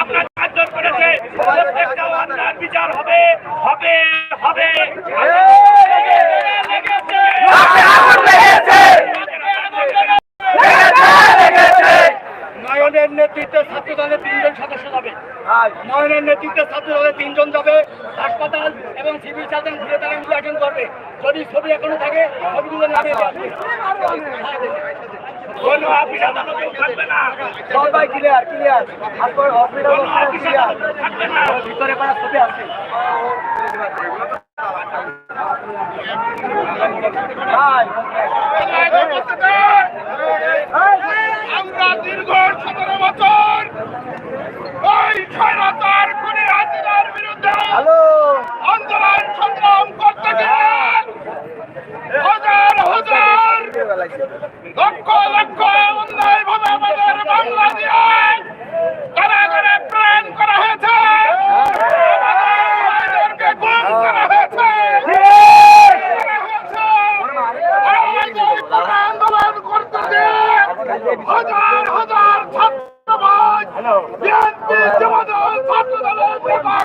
আপনার বিচার হবে হবে হবে। নয়নের ছাত্র দলের তিনজন সদস্য যাবে। নয়নের নেতৃত্বে ছাত্র দলের তিনজন যাবে। হাসপাতাল এবং সিভিল সার্জন তারা মূল্যায়ন করবে। যদি ছবি এখনও থাকে, ছবিগুলো হবে। কোনো অফিস আদালতে থাকবে না। সবাই ক্লিয়ার ক্লিয়ার হাসপাতাল হসপিটাল কোনো অফিস থাকবে না। ভিতরে করা ছবি আছে। আমরা দীর্ঘ সতেরো বছর লক্ষ লক্ষ অন্যায় ভাবে আমাদের বাংলা করা করা হয়েছে? করা হয়েছে। হাজার হাজার ছাত্র ছাত্র দলের নেতা